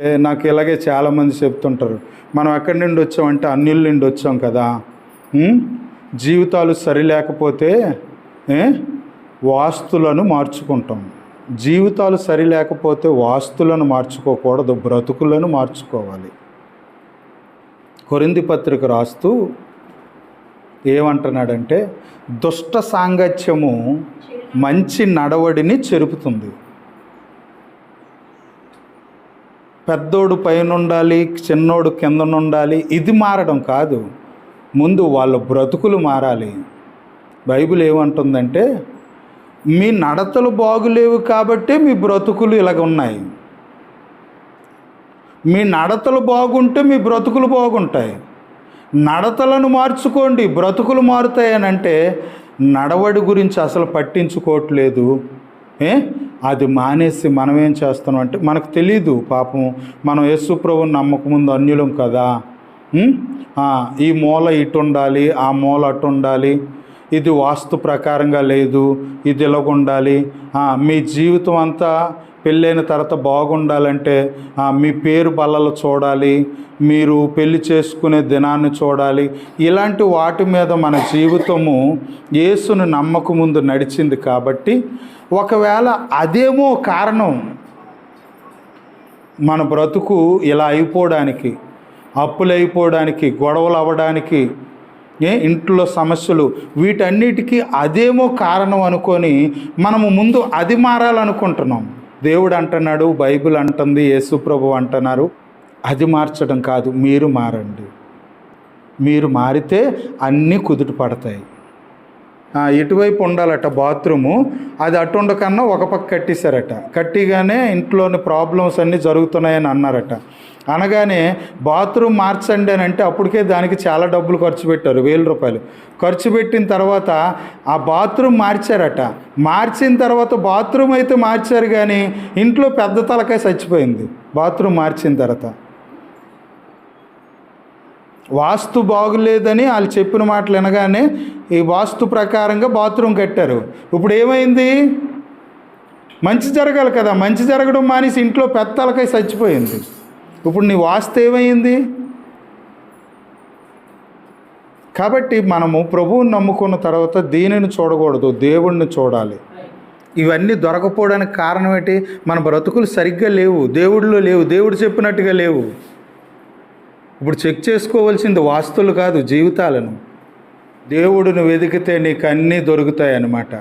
నాకు ఇలాగే చాలామంది చెప్తుంటారు. మనం ఎక్కడి నుండి వచ్చామంటే అన్యుల నుండి వచ్చాం కదా. జీవితాలు సరి లేకపోతే వాస్తులను మార్చుకుంటాం. జీవితాలు సరి లేకపోతే వాస్తులను మార్చుకోకూడదు బ్రతుకులను మార్చుకోవాలి. కొరింది పత్రిక రాస్తూ ఏమంటున్నాడంటే దుష్ట సాంగత్యము మంచి నడవడిని చెరుపుతుంది. పెద్దోడు పైన ఉండాలి చిన్నోడు కింద ఉండాలి ఇది మారడం కాదు. ముందు వాళ్ళ బ్రతుకులు మారాలి. బైబిల్ ఏమంటుందంటే మీ నడతలు బాగులేవు కాబట్టి మీ బ్రతుకులు ఇలాగ ఉన్నాయి. మీ నడతలు బాగుంటే మీ బ్రతుకులు బాగుంటాయి. నడతలను మార్చుకోండి బ్రతుకులు మారుతాయనంటే నడవడి గురించి అసలు పట్టించుకోవట్లేదు. ఏ? అది మానేసి మనం ఏం చేస్తున్నాం అంటే మనకు తెలీదు పాపం. మనం యేసు నమ్మకముందు అన్యులం కదా. ఈ మూల ఇటు ఉండాలి ఆ మూల అటు ఉండాలి ఇది వాస్తు ప్రకారంగా లేదు ఇది ఇలాగ ఉండాలి మీ జీవితం అంతా పెళ్ళైన తర్వాత బాగుండాలంటే మీ పేరు బల్లలు చూడాలి మీరు పెళ్ళి చేసుకునే దినాన్ని చూడాలి. ఇలాంటి వాటి మీద మన జీవితము యేసును నమ్మకముందు నడిచింది కాబట్టి ఒకవేళ అదేమో కారణం మన బ్రతుకు ఇలా అయిపోవడానికి అప్పులు అయిపోవడానికి గొడవలు అవ్వడానికి ఏ ఇంట్లో సమస్యలు వీటన్నిటికీ అదేమో కారణం అనుకొని మనము ముందు అది మారాలనుకుంటున్నాం. దేవుడు అంటున్నాడు బైబిల్ అంటుంది యేసుప్రభు అంటున్నారు అది మార్చడం కాదు మీరు మారండి. మీరు మారితే అన్నీ కుదుట పడతాయి. ఎటువైపు ఇటువైపు ఉండాలట బాత్రూము. అది అటు ఒక పక్క కట్టేశారట. కట్టిగానే ఇంట్లోని ప్రాబ్లమ్స్ అన్నీ జరుగుతున్నాయని అన్నారట. అనగానే బాత్రూమ్ మార్చండి అని అంటే అప్పటికే దానికి చాలా డబ్బులు ఖర్చు పెట్టారు వేల రూపాయలు. ఖర్చు పెట్టిన తర్వాత ఆ బాత్రూమ్ మార్చారట. మార్చిన తర్వాత బాత్రూమ్ అయితే మార్చారు కానీ ఇంట్లో పెద్ద తలకాయ చచ్చిపోయింది. బాత్రూమ్ మార్చిన తర్వాత. వాస్తు బాగులేదని వాళ్ళు చెప్పిన మాటలు వినగానే ఈ వాస్తు ప్రకారంగా బాత్రూమ్ కట్టారు. ఇప్పుడు ఏమైంది? మంచి జరగాలి కదా. మంచి జరగడం మానేసి ఇంట్లో పెత్తలకై చచ్చిపోయింది. ఇప్పుడు నీ వాస్తు ఏమైంది? కాబట్టి మనము ప్రభువుని నమ్ముకున్న తర్వాత దీనిని చూడకూడదు. దేవుణ్ణి చూడాలి. ఇవన్నీ దొరకపోవడానికి కారణం ఏంటి? మన బ్రతుకులు సరిగ్గా లేవు. దేవుడిలో లేవు. దేవుడు చెప్పినట్టుగా లేవు. ఇప్పుడు చెక్ చేసుకోవాల్సింది వాస్తులు కాదు జీవితాలను. దేవుడిని వెతికితే నీకు అన్నీ దొరుకుతాయి అన్నమాట